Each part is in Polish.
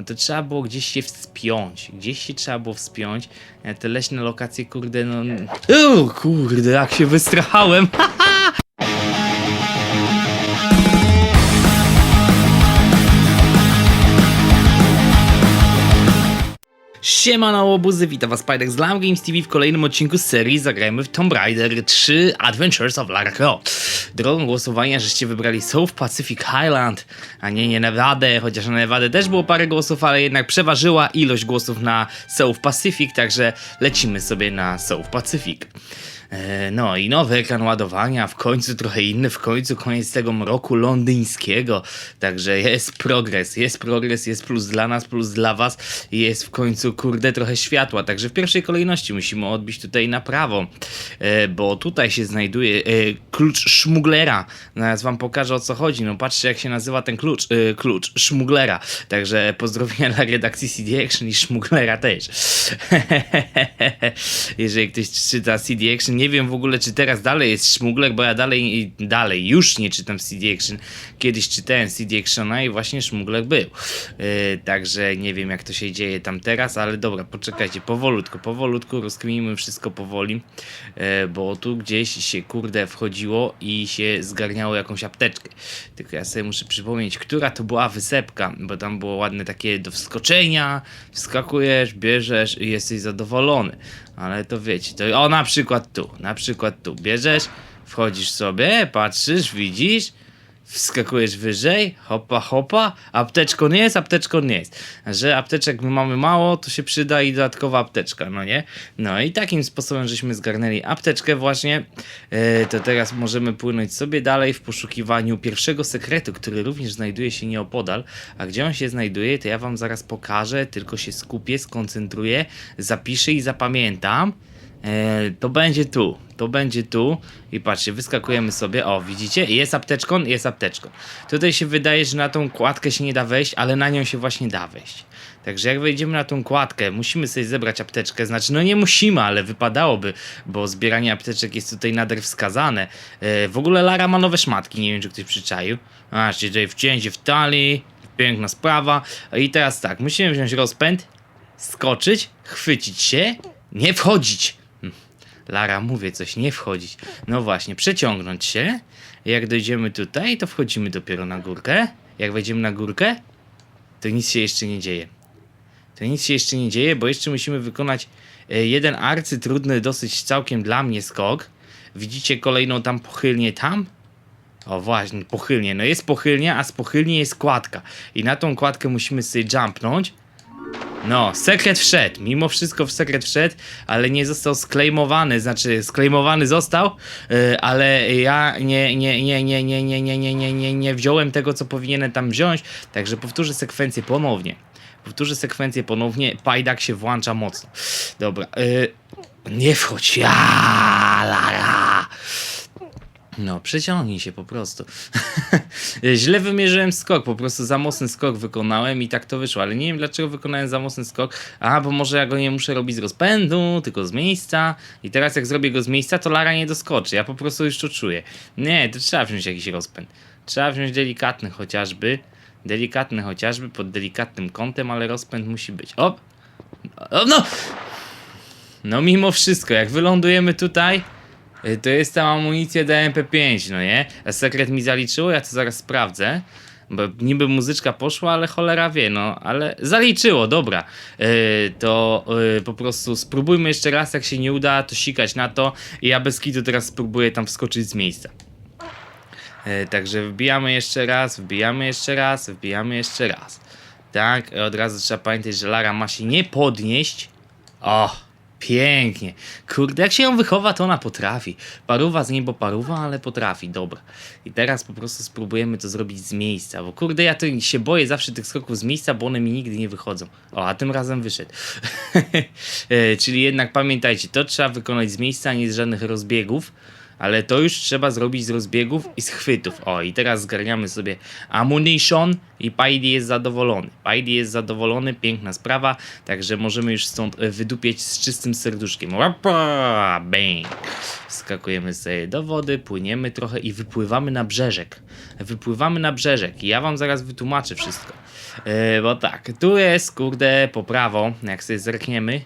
no to trzeba było gdzieś się wspiąć. Gdzieś się trzeba było wspiąć. E, Te leśne lokacje, kurde, no... O, kurde, jak się wystrachałem. Siema na łobuzy, witam was Spidek z Lam Games TV w kolejnym odcinku z serii Zagrajmy w Tomb Raider 3 Adventures of Lara Croft. Drogą głosowania żeście wybrali South Pacific Highland, a nie, nie Nevadę, chociaż na Nevadę też było parę głosów, ale jednak przeważyła ilość głosów na South Pacific, także lecimy sobie na South Pacific. E, No i nowy ekran ładowania, w końcu trochę inny, w końcu koniec tego mroku londyńskiego. Także jest progres, jest progres, jest plus dla nas, plus dla was. Jest w końcu, kurde, trochę światła. Także w pierwszej kolejności musimy odbić tutaj na prawo, e, bo tutaj się znajduje e, klucz szmuglera. Zaraz wam pokażę o co chodzi. No patrzcie jak się nazywa ten klucz, klucz szmuglera. Także pozdrowienia dla redakcji CD Action i szmuglera też. Jeżeli ktoś czyta CD Action, nie wiem w ogóle, czy teraz dalej jest Szmugler, bo ja dalej, dalej już nie czytam CD Action. Kiedyś czytałem CD Actiona i właśnie Szmugler był. Yy, także nie wiem, jak to się dzieje tam teraz, ale dobra, poczekajcie, powolutku, powolutku, rozkminimy wszystko powoli, yy, bo tu gdzieś się, kurde, wchodziło i się zgarniało jakąś apteczkę. Tylko ja sobie muszę przypomnieć, która to była wysepka, bo tam było ładne takie do wskoczenia, wskakujesz, bierzesz i jesteś zadowolony. Ale to wiecie, to o na przykład tu, na przykład tu. Bierzesz, wchodzisz sobie, patrzysz, widzisz, wskakujesz wyżej, hopa hopa, apteczko nie jest, apteczko nie jest. Że apteczek my mamy mało, to się przyda i dodatkowa apteczka, no nie? No i takim sposobem, żeśmy zgarnęli apteczkę właśnie, e, to teraz możemy płynąć sobie dalej w poszukiwaniu pierwszego sekretu, który również znajduje się nieopodal, a gdzie on się znajduje, to ja wam zaraz pokażę, tylko się skupię, skoncentruję, zapiszę i zapamiętam. E, to będzie tu, to będzie tu i patrzcie, wyskakujemy sobie, o widzicie, jest apteczką, jest apteczką. Tutaj się wydaje, że na tą kładkę się nie da wejść, ale na nią się właśnie da wejść. Także jak wejdziemy na tą kładkę, musimy sobie zebrać apteczkę, znaczy no nie musimy, ale wypadałoby, bo zbieranie apteczek jest tutaj nader wskazane. E, w ogóle Lara ma nowe szmatki, nie wiem czy ktoś przyczaił. A, czyli tutaj wcięcie w talii, piękna sprawa. I teraz tak, musimy wziąć rozpęd, skoczyć, chwycić się, nie wchodzić. Lara, mówię coś, nie wchodzić. No właśnie, przeciągnąć się. Jak dojdziemy tutaj, to wchodzimy dopiero na górkę. Jak wejdziemy na górkę, to nic się jeszcze nie dzieje. To nic się jeszcze nie dzieje, bo jeszcze musimy wykonać e, jeden arcytrudny, dosyć całkiem dla mnie skok. Widzicie kolejną tam pochylnię tam? O właśnie, pochylnie. No jest pochylnia, a z pochylni jest kładka. I na tą kładkę musimy sobie jumpnąć. No, sekret wszedł. Mimo wszystko w sekret wszedł, ale nie został sklejmowany. Znaczy, sklejmowany został, yy, ale ja nie, nie, nie, nie, nie, nie, nie, nie, nie, nie, nie wziąłem tego, co powinienem tam wziąć. Także powtórzę sekwencję ponownie. Powtórzę sekwencję ponownie. Pajdak się włącza mocno. Dobra. Yy, nie wchodź. Ja, Lara. No, przeciągnij się po prostu. Źle wymierzyłem skok, po prostu za mocny skok wykonałem i tak to wyszło, ale nie wiem dlaczego wykonałem za mocny skok. A, bo może ja go nie muszę robić z rozpędu, tylko z miejsca. I teraz jak zrobię go z miejsca, to Lara nie doskoczy. Ja po prostu już to czuję. Nie, to trzeba wziąć jakiś rozpęd. Trzeba wziąć delikatny chociażby. Delikatny chociażby, pod delikatnym kątem, ale rozpęd musi być. O! o no! No mimo wszystko, jak wylądujemy tutaj, y, to jest tam amunicja do MP5, no nie? A sekret mi zaliczyło, ja to zaraz sprawdzę. Bo niby muzyczka poszła, ale cholera wie, no, ale zaliczyło, dobra. Yy, to yy, po prostu spróbujmy jeszcze raz, jak się nie uda, to sikać na to. I ja bez kitu teraz spróbuję tam wskoczyć z miejsca. Także wbijamy jeszcze raz, wbijamy jeszcze raz, wbijamy jeszcze raz. Tak, od razu trzeba pamiętać, że Lara ma się nie podnieść. O, pięknie. Kurde, jak się ją wychowa, to ona potrafi. Paruwa z niebo paruwa, ale potrafi, dobra. I teraz po prostu spróbujemy to zrobić z miejsca, bo kurde, ja to się boję zawsze tych skoków z miejsca, bo one mi nigdy nie wychodzą. O, a tym razem wyszedł. E, Czyli jednak pamiętajcie, to trzeba wykonać z miejsca, a nie z żadnych rozbiegów. Ale to już trzeba zrobić z rozbiegów i z chwytów. O, i teraz zgarniamy sobie ammunition i Paidi jest zadowolony. Paidi jest zadowolony, piękna sprawa, także możemy już stąd e, wydupieć z czystym serduszkiem. Łapa, bang. Skakujemy sobie do wody, płyniemy trochę i wypływamy na brzeżek. Wypływamy na brzeżek ja wam zaraz wytłumaczę wszystko. E, bo tak, tu jest, kurde, po prawo, jak sobie zerkniemy,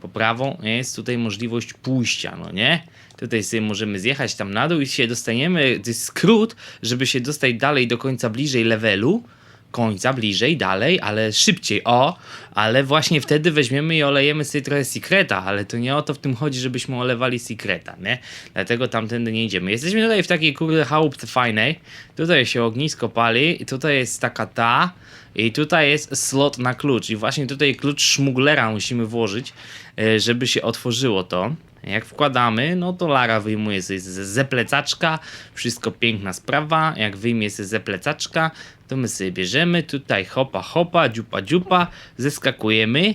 po prawo jest tutaj możliwość pójścia, no nie? Tutaj sobie możemy zjechać tam na dół i się dostaniemy, to jest skrót, żeby się dostać dalej do końca bliżej levelu, końca bliżej, dalej, ale szybciej, o, ale właśnie wtedy weźmiemy i olejemy sobie trochę Secreta, ale to nie o to w tym chodzi, żebyśmy olewali Secreta, nie? Dlatego tamtędy nie idziemy. Jesteśmy tutaj w takiej kurde chałupce fajnej, tutaj się ognisko pali tutaj jest taka ta i tutaj jest slot na klucz i właśnie tutaj klucz szmuglera musimy włożyć, e, żeby się otworzyło to. Jak wkładamy, no to Lara wyjmuje sobie ze, plecaczka, wszystko piękna sprawa. Jak wyjmie sobie ze plecaczka, to my sobie bierzemy tutaj hopa hopa, dziupa dziupa, zeskakujemy.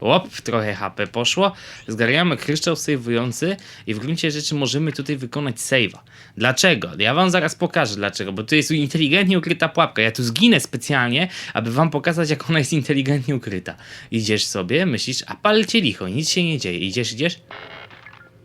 Łop, trochę HP poszło. Zgarniamy kryształ save'ujący i w gruncie rzeczy możemy tutaj wykonać save'a. Dlaczego? Ja wam zaraz pokażę dlaczego, bo tu jest inteligentnie ukryta pułapka. Ja tu zginę specjalnie, aby wam pokazać, jak ona jest inteligentnie ukryta. Idziesz sobie, myślisz, a palcie licho, nic się nie dzieje. Idziesz, idziesz?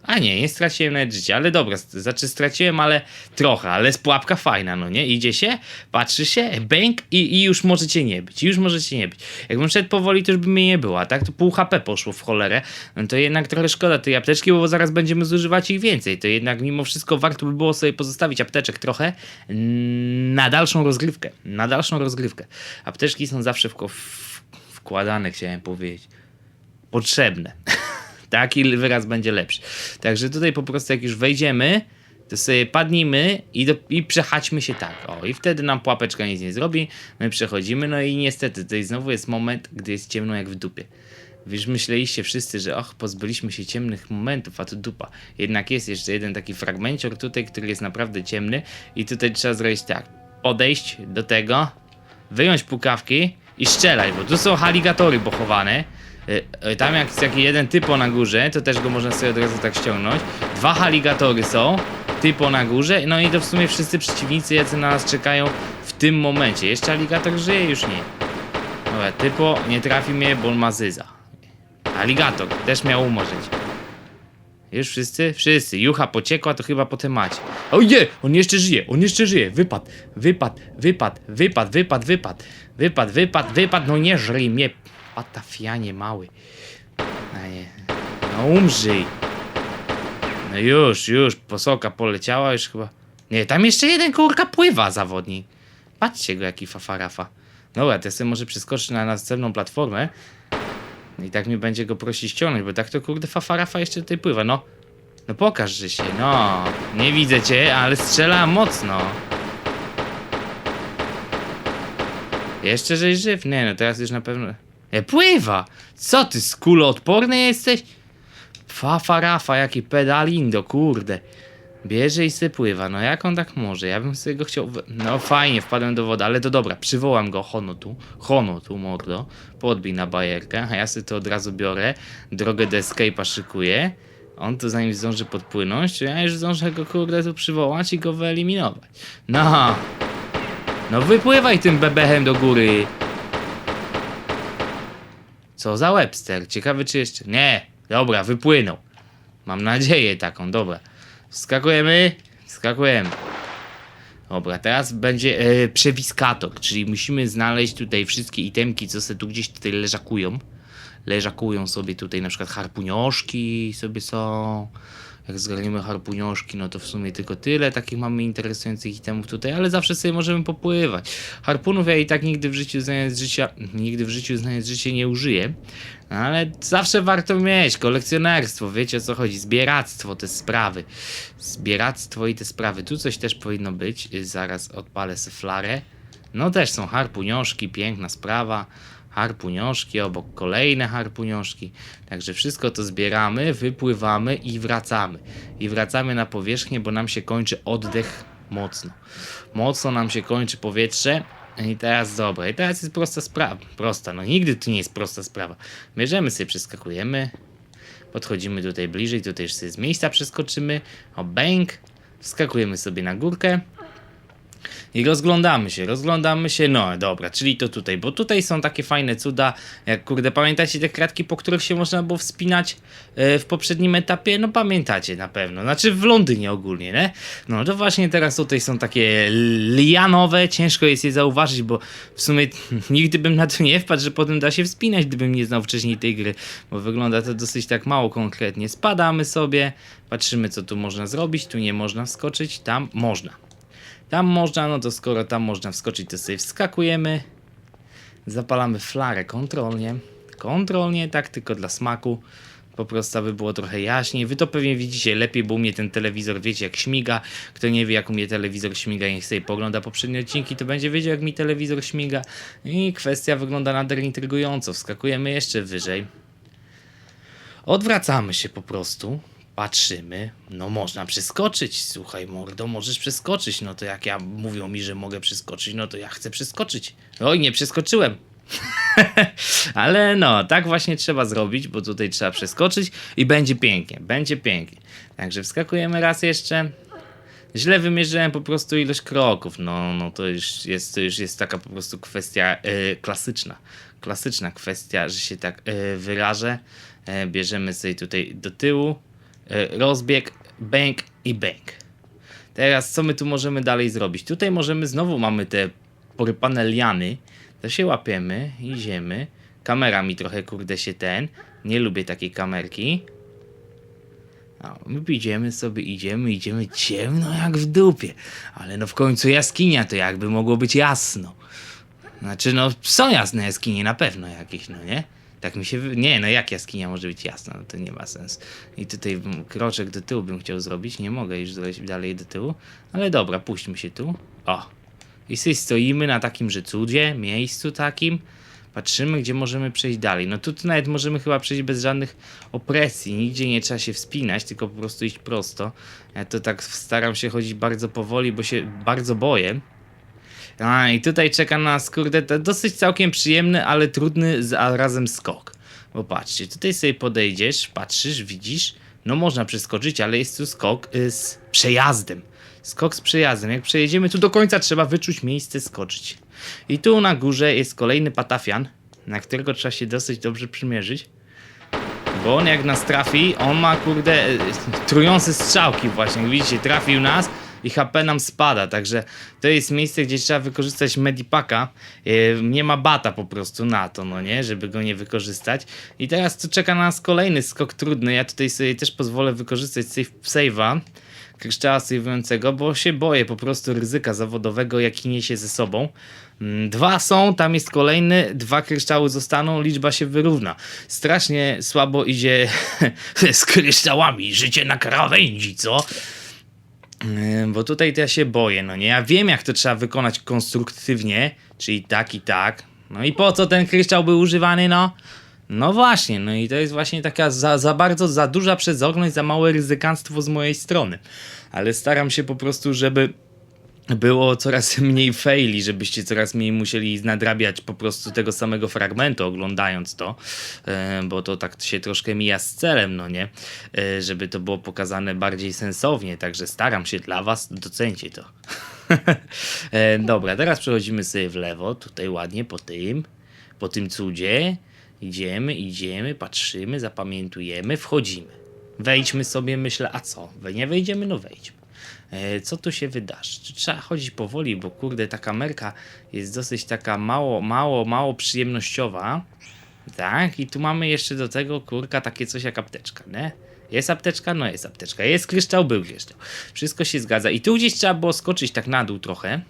A nie, nie straciłem nawet życia, ale dobra, znaczy straciłem, ale trochę, ale jest pułapka fajna, no nie? Idzie się, patrzy się, bęk i, i już możecie nie być, już możecie nie być. Jakbym szedł powoli, to już by mnie nie było, a tak to pół HP poszło w cholerę, no to jednak trochę szkoda tej apteczki, bo zaraz będziemy zużywać ich więcej, to jednak mimo wszystko warto by było sobie pozostawić apteczek trochę na dalszą rozgrywkę, na dalszą rozgrywkę. Apteczki są zawsze wko- w, wkładane, chciałem powiedzieć, potrzebne. Taki wyraz będzie lepszy. Także tutaj po prostu jak już wejdziemy, to sobie padnijmy i, do, i przechaćmy się tak. O, i wtedy nam pułapeczka nic nie zrobi. My przechodzimy, no i niestety tutaj znowu jest moment, gdy jest ciemno jak w dupie. Wiesz, myśleliście wszyscy, że och, pozbyliśmy się ciemnych momentów, a tu dupa. Jednak jest jeszcze jeden taki fragmencior tutaj, który jest naprawdę ciemny i tutaj trzeba zrobić tak. Podejść do tego, wyjąć pukawki i strzelać, bo tu są aligatory pochowane. Y, y, Tam jak jest jakiś jeden typo na górze, to też go można sobie od razu tak ściągnąć. Dwa aligatory są, typo na górze, no i to w sumie wszyscy przeciwnicy, jacy na nas czekają w tym momencie. Jeszcze aligator żyje? Już nie. Dobra, typo nie trafi mnie, bo on ma zyza. Aligator też miał umorzyć. Już wszyscy? Wszyscy. Jucha pociekła, to chyba po temacie. O nie! On jeszcze żyje, on jeszcze żyje. Wypad, wypad, wypad, wypad, wypad, wypad. Wypad, wypad, wypad. No nie żryj mnie, patafianie mały. A nie. No umrzyj. No już, już. Posoka poleciała już chyba. Nie, tam jeszcze jeden kurka pływa zawodnik. Patrzcie go, jaki fafarafa. Dobra, to sobie może przeskoczyć na następną platformę. I tak mi będzie go prosić ściągnąć, bo tak to kurde fafarafa jeszcze tutaj pływa, no. No pokaż, że się, no. Nie widzę cię, ale strzela mocno. Jeszcze żeś żyw? Nie, no teraz już na pewno... E, pływa! Co ty, skuloodporny jesteś? Fafarafa, jaki pedalindo, kurde. Bierze i se pływa, no jak on tak może? Ja bym sobie go chciał... No fajnie, wpadłem do wody, ale to dobra, przywołam go, hono tu, hono tu, mordo. Podbij na bajerkę, a ja sobie to od razu biorę, drogę do escape'a szykuję. On tu zanim zdąży podpłynąć, to ja już zdążę go kurde tu przywołać i go wyeliminować. No! No wypływaj tym bebechem do góry! Co za Webster? Ciekawy czy jeszcze... Nie! Dobra, wypłynął. Mam nadzieję taką, dobra. Wskakujemy, wskakujemy. Dobra, teraz będzie e, przewiskator, czyli musimy znaleźć tutaj wszystkie itemki, co sobie tu gdzieś tutaj leżakują. Leżakują sobie tutaj na przykład harpunioszki sobie są. Jak zgarniemy harpunioszki, no to w sumie tylko tyle takich mamy interesujących itemów tutaj, ale zawsze sobie możemy popływać. Harpunów ja i tak nigdy w życiu znając życia, nigdy w życiu znając życie nie użyję, ale zawsze warto mieć kolekcjonerstwo, wiecie o co chodzi, zbieractwo, te sprawy. Zbieractwo i te sprawy. Tu coś też powinno być, zaraz odpalę sobie flarę. No też są harpunioszki, piękna sprawa. Harpunioszki, obok kolejne harpunioszki. Także wszystko to zbieramy, wypływamy i wracamy. I wracamy na powierzchnię, bo nam się kończy oddech mocno. Mocno nam się kończy powietrze. I teraz dobra, i teraz jest prosta sprawa. Prosta, no nigdy tu nie jest prosta sprawa. Bierzemy sobie, przeskakujemy. Podchodzimy tutaj bliżej, tutaj już sobie z miejsca przeskoczymy. O, bęk. Wskakujemy sobie na górkę. I rozglądamy się, rozglądamy się, no dobra, czyli to tutaj, bo tutaj są takie fajne cuda, jak kurde, pamiętacie te kratki, po których się można było wspinać e, w poprzednim etapie? No pamiętacie na pewno, znaczy w Londynie ogólnie, nie? No to właśnie teraz tutaj są takie lianowe, ciężko jest je zauważyć, bo w sumie nigdy bym na to nie wpadł, że potem da się wspinać, gdybym nie znał wcześniej tej gry, bo wygląda to dosyć tak mało konkretnie. Spadamy sobie, patrzymy co tu można zrobić, tu nie można wskoczyć, tam można. Tam można, no to skoro tam można wskoczyć, to sobie wskakujemy. Zapalamy flarę kontrolnie. Kontrolnie, tak tylko dla smaku. Po prostu, aby było trochę jaśniej. Wy to pewnie widzicie lepiej, bo u mnie ten telewizor, wiecie, jak śmiga. Kto nie wie, jak u mnie telewizor śmiga, niech sobie pogląda poprzednie odcinki, to będzie wiedział, jak mi telewizor śmiga. I kwestia wygląda nader intrygująco. Wskakujemy jeszcze wyżej. Odwracamy się po prostu, patrzymy, no można przeskoczyć, słuchaj mordo, możesz przeskoczyć, no to jak ja mówią mi, że mogę przeskoczyć, no to ja chcę przeskoczyć. Oj, nie przeskoczyłem. Ale no, tak właśnie trzeba zrobić, bo tutaj trzeba przeskoczyć i będzie pięknie, będzie pięknie. Także wskakujemy raz jeszcze. Źle wymierzyłem po prostu ilość kroków. No, no to już jest, to już jest taka po prostu kwestia e, klasyczna. Klasyczna kwestia, że się tak e, wyrażę. E, bierzemy sobie tutaj do tyłu, rozbieg, bęk i bęk. Teraz co my tu możemy dalej zrobić? Tutaj możemy, znowu mamy te porypane liany. To się łapiemy, idziemy. Kamera mi trochę kurde się ten. Nie lubię takiej kamerki. A my idziemy sobie, idziemy, idziemy ciemno jak w dupie. Ale no w końcu jaskinia to jakby mogło być jasno. Znaczy no są jasne jaskinie na pewno jakieś, no nie? Tak mi się... Nie, no jak jaskinia może być jasna? No to nie ma sensu. I tutaj kroczek do tyłu bym chciał zrobić. Nie mogę już zleć dalej do tyłu. Ale dobra, puśćmy się tu. O. I sobie stoimy na takim, że cudzie, miejscu takim. Patrzymy, gdzie możemy przejść dalej. No tu nawet możemy chyba przejść bez żadnych opresji. Nigdzie nie trzeba się wspinać, tylko po prostu iść prosto. Ja to tak staram się chodzić bardzo powoli, bo się bardzo boję. A i tutaj czeka nas, kurde, dosyć całkiem przyjemny, ale trudny a razem skok. Bo patrzcie, tutaj sobie podejdziesz, patrzysz, widzisz, no można przeskoczyć, ale jest tu skok y, z przejazdem. Skok z przejazdem. Jak przejedziemy tu do końca, trzeba wyczuć miejsce, skoczyć. I tu na górze jest kolejny patafian, na którego trzeba się dosyć dobrze przymierzyć. Bo on jak nas trafi, on ma kurde e, trujące strzałki właśnie. Widzicie, trafił nas i HP nam spada, także to jest miejsce, gdzie trzeba wykorzystać medipaka. E, Nie ma bata po prostu na to, no nie, żeby go nie wykorzystać. I teraz tu czeka na nas kolejny skok trudny. Ja tutaj sobie też pozwolę wykorzystać save, save'a kryształa save'ującego, bo się boję po prostu ryzyka zawodowego, jaki niesie ze sobą. Mm, Dwa są, tam jest kolejny, dwa kryształy zostaną, liczba się wyrówna. Strasznie słabo idzie z kryształami, życie na krawędzi, co? Bo tutaj to ja się boję, no nie? Ja wiem, jak to trzeba wykonać konstruktywnie, czyli tak i tak. No i po co ten kryształ był używany, no? No właśnie, no i to jest właśnie taka za, za bardzo, za duża przezorność, za małe ryzykanstwo z mojej strony. Ale staram się po prostu, żeby było coraz mniej faili, żebyście coraz mniej musieli nadrabiać po prostu tego samego fragmentu oglądając to, e, bo to tak się troszkę mija z celem, no nie? E, Żeby to było pokazane bardziej sensownie, także staram się dla was, docencie to. E, Dobra, teraz przechodzimy sobie w lewo, tutaj ładnie po tym, po tym cudzie. Idziemy, idziemy, patrzymy, zapamiętujemy, wchodzimy. Wejdźmy sobie, myślę, a co? Nie wejdziemy? No wejdźmy. E, co tu się wydarzy? Czy trzeba chodzić powoli, bo kurde, ta kamerka jest dosyć taka mało, mało, mało przyjemnościowa. Tak, i tu mamy jeszcze do tego kurka takie coś jak apteczka, nie? Jest apteczka? No jest apteczka. Jest kryształ? Był kryształ. Wszystko się zgadza. I tu gdzieś trzeba było skoczyć tak na dół trochę.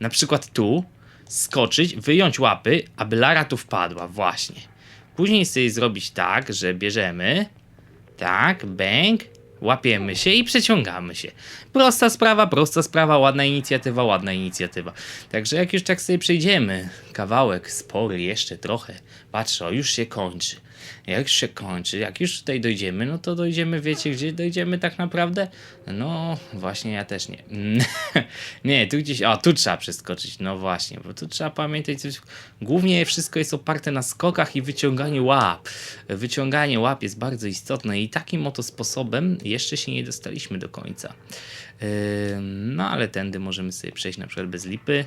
Na przykład tu. Skoczyć, wyjąć łapy, aby Lara tu wpadła. Właśnie. Później sobie zrobić tak, że bierzemy. Tak, bęk. Łapiemy się i przeciągamy się. Prosta sprawa, prosta sprawa, ładna inicjatywa, ładna inicjatywa. Także jak już tak sobie przejdziemy kawałek spory, jeszcze trochę. Patrzę, o, już się kończy. Jak się kończy, jak już tutaj dojdziemy, no to dojdziemy, wiecie gdzie dojdziemy tak naprawdę? No, właśnie ja też nie. nie, tu gdzieś, a tu trzeba przeskoczyć, no właśnie, bo tu trzeba pamiętać, głównie wszystko jest oparte na skokach i wyciąganiu łap. Wyciąganie łap jest bardzo istotne i takim oto sposobem jeszcze się nie dostaliśmy do końca. Ym, no ale tędy możemy sobie przejść na przykład bez lipy.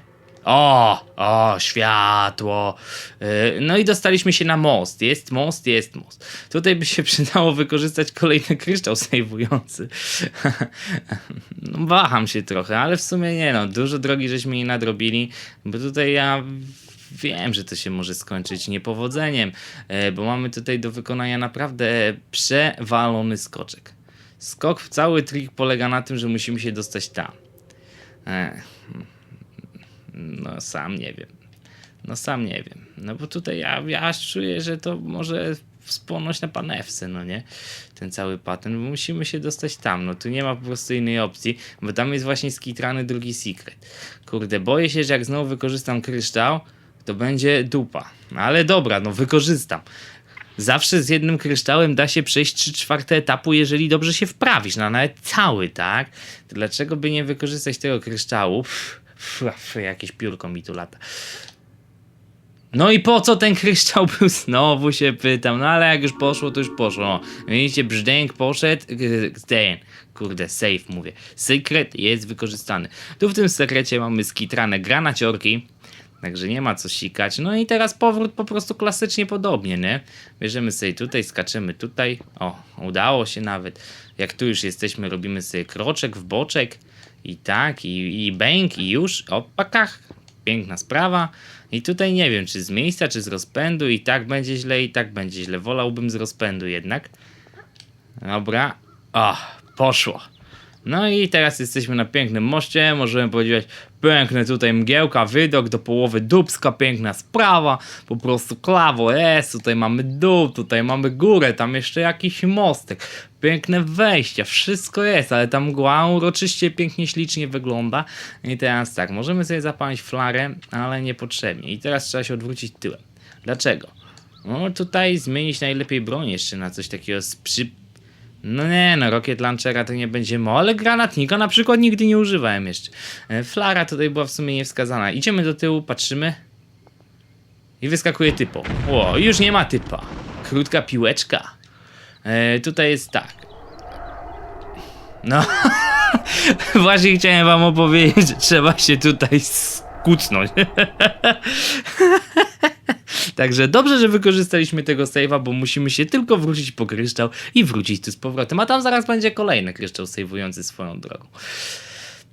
O, o, światło. Yy, No i dostaliśmy się na most. Jest most, jest most. Tutaj by się przydało wykorzystać kolejny kryształ sejwujący. no, waham się trochę, ale w sumie nie no. Dużo drogi żeśmy nie nadrobili, bo tutaj ja wiem, że to się może skończyć niepowodzeniem, e, bo mamy tutaj do wykonania naprawdę przewalony skoczek. Skok, cały trik polega na tym, że musimy się dostać tam. Ech. No sam nie wiem. No sam nie wiem. No bo tutaj ja, ja czuję, że to może spłonąć na panewce, no nie? Ten cały patent, bo musimy się dostać tam. No tu nie ma po prostu innej opcji, bo tam jest właśnie skitrany drugi secret. Kurde, boję się, że jak znowu wykorzystam kryształ, to będzie dupa. No ale dobra, no wykorzystam. Zawsze z jednym kryształem da się przejść 3 czwarte etapu, jeżeli dobrze się wprawisz, no nawet cały, tak? To dlaczego by nie wykorzystać tego kryształu? Pff, pff, jakieś piórko mi tu lata. No i po co ten kryształ był? Znowu się pytam. No ale jak już poszło, to już poszło. O, widzicie, brzdęk poszedł. Ten, kurde, safe mówię. Sekret jest wykorzystany. Tu w tym sekrecie mamy skitrane granaciorki. Także nie ma co sikać. No i teraz powrót po prostu klasycznie podobnie, nie? Bierzemy sobie tutaj, skaczemy tutaj. O, udało się nawet. Jak tu już jesteśmy, robimy sobie kroczek w boczek. I tak, i, i bęk, i już. O, pakach. Piękna sprawa. I tutaj nie wiem, czy z miejsca, czy z rozpędu. I tak będzie źle, i tak będzie źle. Wolałbym z rozpędu jednak. Dobra. O, poszło. No i teraz jesteśmy na pięknym moście, możemy powiedzieć, piękne tutaj mgiełka, widok do połowy Dubska, piękna sprawa, po prostu klawo jest, tutaj mamy dół, tutaj mamy górę, tam jeszcze jakiś mostek, piękne wejścia, wszystko jest, ale ta mgła uroczyście, pięknie, ślicznie wygląda. I teraz tak, możemy sobie zapalić flarę, ale niepotrzebnie. I teraz trzeba się odwrócić tyłem. Dlaczego? No tutaj zmienić najlepiej broń jeszcze na coś takiego z przy... No nie, no Rocket Launchera to nie będzie mo, ale granatnika na przykład nigdy nie używałem jeszcze. E, Flara tutaj była w sumie niewskazana. Idziemy do tyłu, patrzymy. I wyskakuje typo. O, już nie ma typa. Krótka piłeczka. E, tutaj jest tak. No, właśnie chciałem wam opowiedzieć, że trzeba się tutaj skucnąć. Także dobrze, że wykorzystaliśmy tego save'a, bo musimy się tylko wrócić po kryształ i wrócić tu z powrotem. A tam zaraz będzie kolejny kryształ save'ujący swoją drogą.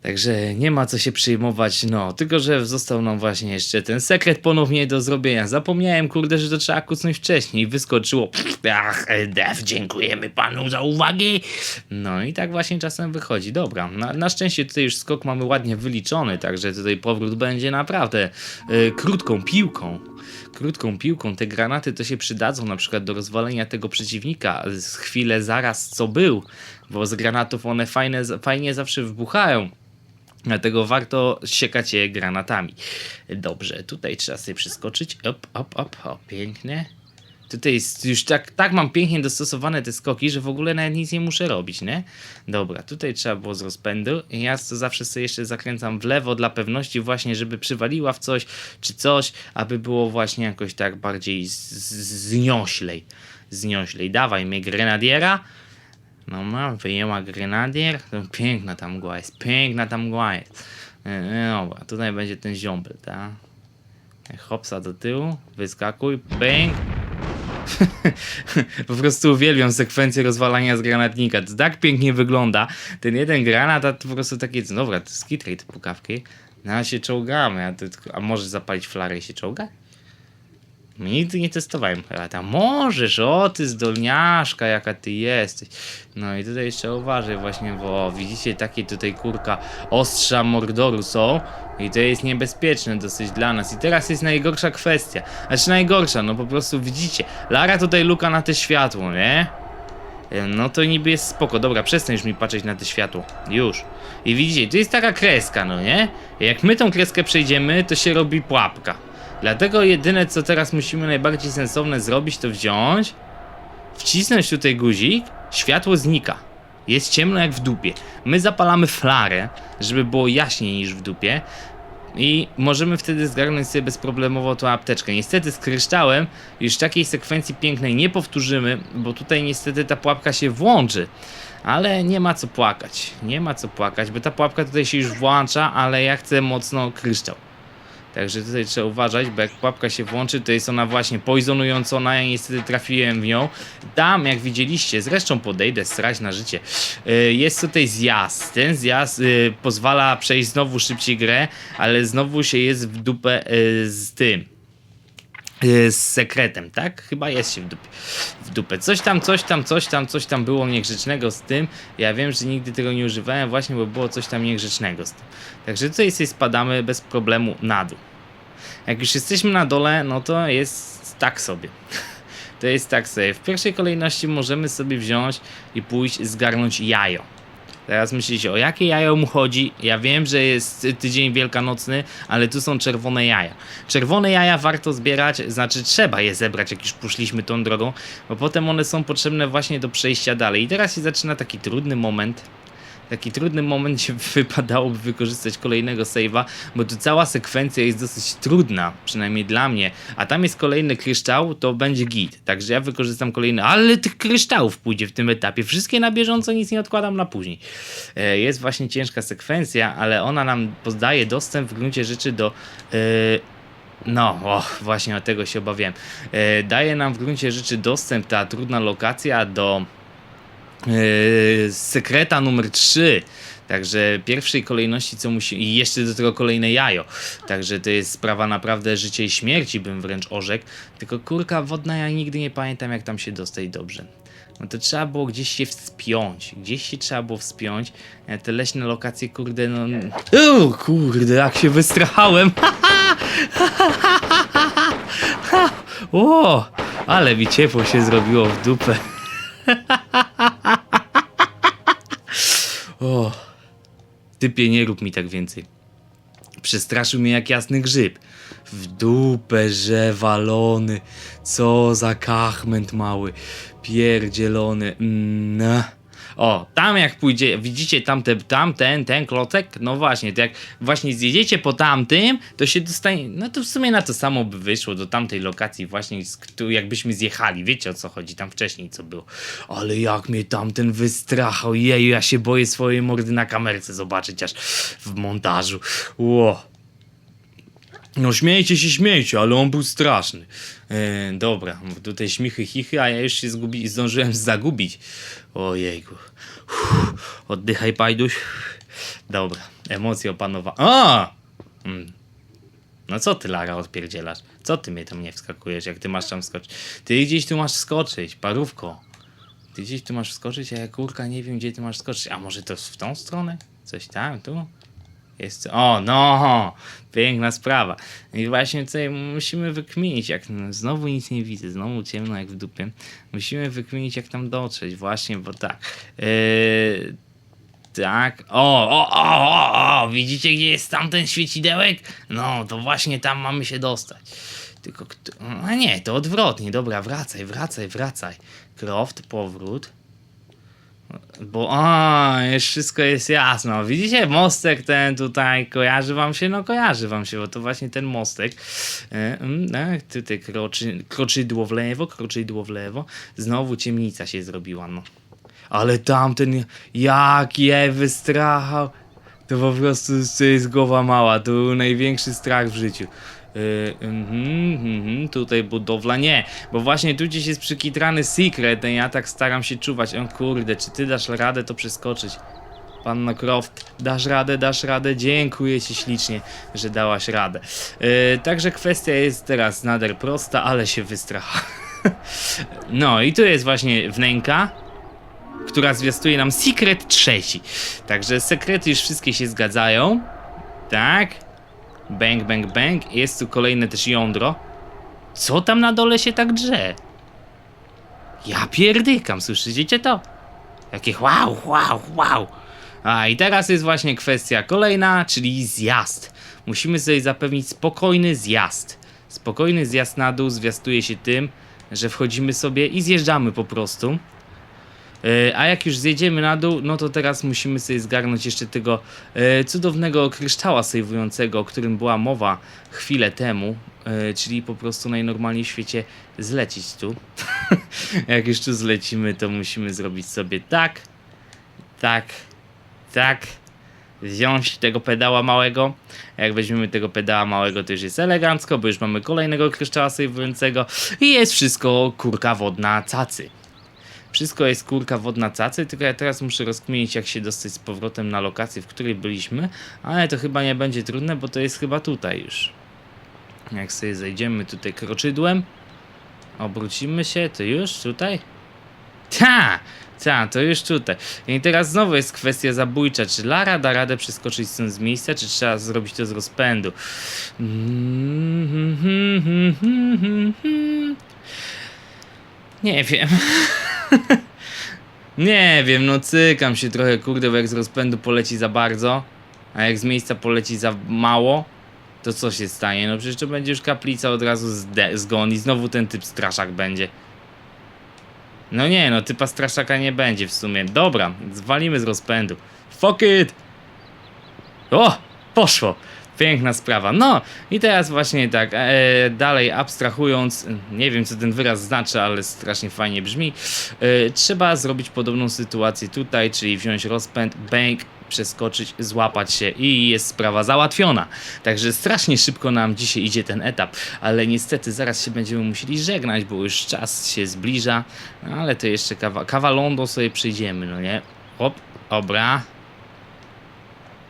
Także nie ma co się przejmować, no, tylko że został nam właśnie jeszcze ten sekret ponownie do zrobienia. Zapomniałem, kurde, że to trzeba kucnąć wcześniej. Wyskoczyło, ach, def, dziękujemy panu za uwagi. No i tak właśnie czasem wychodzi. Dobra, na, na szczęście tutaj już skok mamy ładnie wyliczony, także tutaj powrót będzie naprawdę y, krótką piłką krótką piłką. Te granaty to się przydadzą na przykład do rozwalenia tego przeciwnika z chwilę zaraz co był, bo z granatów one fajne, fajnie zawsze wybuchają. Dlatego warto siekać je granatami. Dobrze, tutaj trzeba sobie przeskoczyć. Op, op, op, op, pięknie. Tutaj jest już tak, tak mam pięknie dostosowane te skoki, że w ogóle nawet nic nie muszę robić, nie? Dobra, tutaj trzeba było z rozpędu. Ja to zawsze sobie jeszcze zakręcam w lewo dla pewności właśnie, żeby przywaliła w coś czy coś, aby było właśnie jakoś tak bardziej znioślej. Znioślej. Dawaj mnie grenadiera. No ma, wyjęła grenadier. To piękna tam mgła jest, piękna tam mgła jest. E, e, Dobra, tutaj będzie ten ziombel, tak? Hopsa do tyłu, wyskakuj, bang. po prostu uwielbiam sekwencję rozwalania z granatnika. To tak pięknie wygląda. Ten jeden granat, a to po prostu takie, dobra, to skit rate pukawki. No a się czołgamy, a, to, a możesz zapalić flarę i się czołgać? Nigdy nie testowałem. Tam możesz, o ty zdolniaszka, jaka ty jesteś. No i tutaj jeszcze uważaj właśnie, bo widzicie takie tutaj kurka ostrza Mordoru są i to jest niebezpieczne dosyć dla nas. I teraz jest najgorsza kwestia. Znaczy najgorsza, no po prostu widzicie. Lara tutaj luka na te światło, nie? No to niby jest spoko. Dobra, przestań już mi patrzeć na te światło. Już. I widzicie, to jest taka kreska, no nie? Jak my tą kreskę przejdziemy, to się robi pułapka. Dlatego jedyne co teraz musimy najbardziej sensowne zrobić to wziąć, wcisnąć tutaj guzik, światło znika. Jest ciemno jak w dupie. My zapalamy flarę, żeby było jaśniej niż w dupie. I możemy wtedy zgarnąć sobie bezproblemowo tą apteczkę. Niestety z kryształem już takiej sekwencji pięknej nie powtórzymy, bo tutaj niestety ta pułapka się włączy. Ale nie ma co płakać. Nie ma co płakać, bo ta pułapka tutaj się już włącza, ale ja chcę mocno kryształ. Także tutaj trzeba uważać, bo jak pułapka się włączy, to jest ona właśnie poisonującą, ja niestety trafiłem w nią. Tam, jak widzieliście, zresztą podejdę, strać na życie, y, jest tutaj zjazd. Ten zjazd y, pozwala przejść znowu szybciej grę, ale znowu się jest w dupę y, z tym. Y, Z sekretem, tak? Chyba jest się w dupie. W dupę. Coś tam, coś tam, coś tam, coś tam było niegrzecznego z tym. Ja wiem, że nigdy tego nie używałem, właśnie bo było coś tam niegrzecznego z tym. Także tutaj sobie spadamy bez problemu na dół. Jak już jesteśmy na dole, no to jest tak sobie. To jest tak sobie. W pierwszej kolejności możemy sobie wziąć i pójść zgarnąć jajo. Teraz myślicie, o jakie jajo mu chodzi? Ja wiem, że jest tydzień wielkanocny, ale tu są czerwone jaja. Czerwone jaja warto zbierać, znaczy trzeba je zebrać, jak już poszliśmy tą drogą, bo potem one są potrzebne właśnie do przejścia dalej. I teraz się zaczyna taki trudny moment. Taki trudny moment, gdzie wypadałoby wykorzystać kolejnego save'a, bo tu cała sekwencja jest dosyć trudna, przynajmniej dla mnie. A tam jest kolejny kryształ, to będzie git. Także ja wykorzystam kolejny, ale tych kryształów pójdzie w tym etapie. Wszystkie na bieżąco, nic nie odkładam na później. E, Jest właśnie ciężka sekwencja, ale ona nam podaje dostęp w gruncie rzeczy do. e, no, właśnie o tego się obawiałem. E, daje nam w gruncie rzeczy dostęp ta trudna lokacja do sekreta numer 3. Także pierwszej kolejności, co musi. I jeszcze do tego kolejne jajo. Także to jest sprawa naprawdę życia i śmierci, bym wręcz orzekł. Tylko kurka wodna, ja nigdy nie pamiętam, jak tam się dostać dobrze. No to trzeba było gdzieś się wspiąć. Gdzieś się trzeba było wspiąć. E, Te leśne lokacje, kurde, no. O, kurde, jak się wystrachałem. o, ale mi ciepło się zrobiło w dupę. O, typie, nie rób mi tak więcej. Przestraszył mnie jak jasny grzyb. W dupę, że walony. Co za kachment mały. Pierdzielony. Mm. O, tam jak pójdzie, widzicie tamte, tam ten, klocek? No właśnie, to jak właśnie zjedziecie po tamtym, to się dostanie, no to w sumie na to samo by wyszło do tamtej lokacji właśnie, któ- jakbyśmy zjechali, wiecie o co chodzi, tam wcześniej co było. Ale jak mnie tamten wystrachał, jeju, ja się boję swojej mordy na kamerce zobaczyć aż w montażu. Ło. No śmiejcie się, śmiejcie, ale on był straszny. E, dobra, tutaj śmichy, chichy, a ja już się zgubi, zdążyłem zagubić. Ojejku. Uff, oddychaj, pajduś. Dobra, emocje opanowa. A! Mm. No co ty, Lara, odpierdzielasz? Co ty mnie tam nie wskakujesz, jak ty masz tam skoczyć? Ty gdzieś tu masz skoczyć, parówko. Ty gdzieś tu masz skoczyć, a ja kurka nie wiem, gdzie ty masz skoczyć. A może to w tą stronę? Coś tam, tu? Jest. O, no! Piękna sprawa. I właśnie tutaj musimy wykminić, jak. no, Znowu nic nie widzę, znowu ciemno jak w dupie. Musimy wykminić, jak tam dotrzeć, właśnie, bo tak. Yy, tak. O, o, o, o, o! Widzicie, gdzie jest tamten świecidełek? No, to właśnie tam mamy się dostać. Tylko. A nie, to odwrotnie. Dobra, wracaj, wracaj, wracaj. Croft, powrót. Bo a, już wszystko jest jasno. Widzicie, mostek ten tutaj kojarzy wam się? No kojarzy wam się, bo to właśnie ten mostek. E, mm, tak, tutaj kroczy, kroczydło w lewo, kroczydło w lewo. Znowu ciemnica się zrobiła, no. Ale tamten, jak je wystrachał. To po prostu to jest głowa mała, to był największy strach w życiu. Yy, mhm, mhm, tutaj budowla nie, bo właśnie tu gdzieś jest przykitrany secret, ja tak staram się czuwać. O kurde, czy ty dasz radę to przeskoczyć? Panno Croft, dasz radę, dasz radę, dziękuję ci ślicznie, że dałaś radę. Yy, także kwestia jest teraz nader prosta, ale się wystracha. no i tu jest właśnie wnęka, która zwiastuje nam Secret trzeci. Także sekrety już wszystkie się zgadzają. Tak. Bang, bang, bang. Jest tu kolejne też jądro. Co tam na dole się tak drze? Ja pierdykam, słyszycie to? Jakie wow, wow, wow. A i teraz jest właśnie kwestia kolejna, czyli zjazd. Musimy sobie zapewnić spokojny zjazd. Spokojny zjazd na dół zwiastuje się tym, że wchodzimy sobie i zjeżdżamy po prostu. E, A jak już zjedziemy na dół, no to teraz musimy sobie zgarnąć jeszcze tego e, cudownego kryształa sejwującego, o którym była mowa chwilę temu, e, czyli po prostu najnormalniej w świecie zlecić tu. jak już tu zlecimy, to musimy zrobić sobie tak, tak, tak, wziąć tego pedała małego. Jak weźmiemy tego pedała małego, to już jest elegancko, bo już mamy kolejnego kryształa sejwującego i jest wszystko kurka wodna cacy. Wszystko jest kurka wodna cacy, tylko ja teraz muszę rozkminić jak się dostać z powrotem na lokację, w której byliśmy, ale to chyba nie będzie trudne, bo to jest chyba tutaj już. Jak sobie zejdziemy tutaj kroczydłem, obrócimy się, to już tutaj? Ta! Ta, to już tutaj. I teraz znowu jest kwestia zabójcza. Czy Lara da radę przeskoczyć stąd z miejsca, czy trzeba zrobić to z rozpędu? Nie wiem. Nie wiem, no cykam się trochę, kurde, bo jak z rozpędu poleci za bardzo, a jak z miejsca poleci za mało, to co się stanie? No przecież to będzie już kaplica od razu zgon i znowu ten typ straszak będzie. No nie, no typa straszaka nie będzie w sumie. Dobra, zwalimy z rozpędu. Fuck it! O! Poszło! Piękna sprawa. No i teraz właśnie tak, e, dalej abstrahując, nie wiem co ten wyraz znaczy, ale strasznie fajnie brzmi, e, trzeba zrobić podobną sytuację tutaj, czyli wziąć rozpęd, bank, przeskoczyć, złapać się i jest sprawa załatwiona. Także strasznie szybko nam dzisiaj idzie ten etap, ale niestety zaraz się będziemy musieli żegnać, bo już czas się zbliża, ale to jeszcze kawa, kawalondo sobie przejdziemy, no nie? Hop, dobra.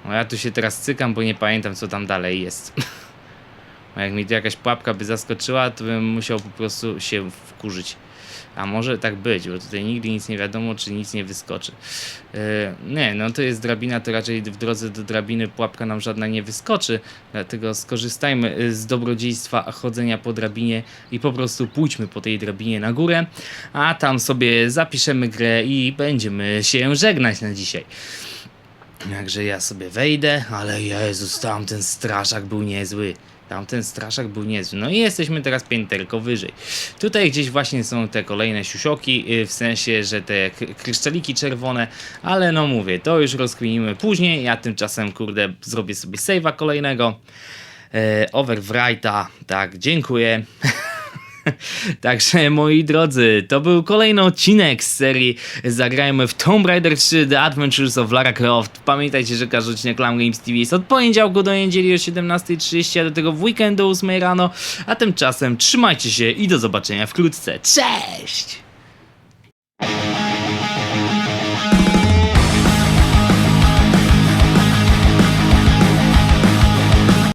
No ja tu się teraz cykam, bo nie pamiętam co tam dalej jest. A jak mi tu jakaś pułapka by zaskoczyła, to bym musiał po prostu się wkurzyć. A może tak być, bo tutaj nigdy nic nie wiadomo, czy nic nie wyskoczy. Yy, nie, no to jest drabina, to raczej w drodze do drabiny pułapka nam żadna nie wyskoczy, dlatego skorzystajmy y, z dobrodziejstwa chodzenia po drabinie i po prostu pójdźmy po tej drabinie na górę, a tam sobie zapiszemy grę i będziemy się żegnać na dzisiaj. Jakże ja sobie wejdę, ale Jezus, tamten straszak był niezły. Tamten straszak był niezły. No i jesteśmy teraz pięterko wyżej. Tutaj gdzieś właśnie są te kolejne siusioki, yy, w sensie, że te k- kryształiki czerwone, ale no mówię, to już rozkminimy później. Ja tymczasem, kurde, zrobię sobie save'a kolejnego. E, Overwrite'a, tak, dziękuję. Także moi drodzy, to był kolejny odcinek z serii Zagrajmy w Tomb Raider 3 The Adventures of Lara Croft. Pamiętajcie, że każdy odcinek Lam Games TV jest od poniedziałku do niedzieli o 17.30, a do tego w weekend do 8 rano. A tymczasem trzymajcie się i do zobaczenia wkrótce. Cześć!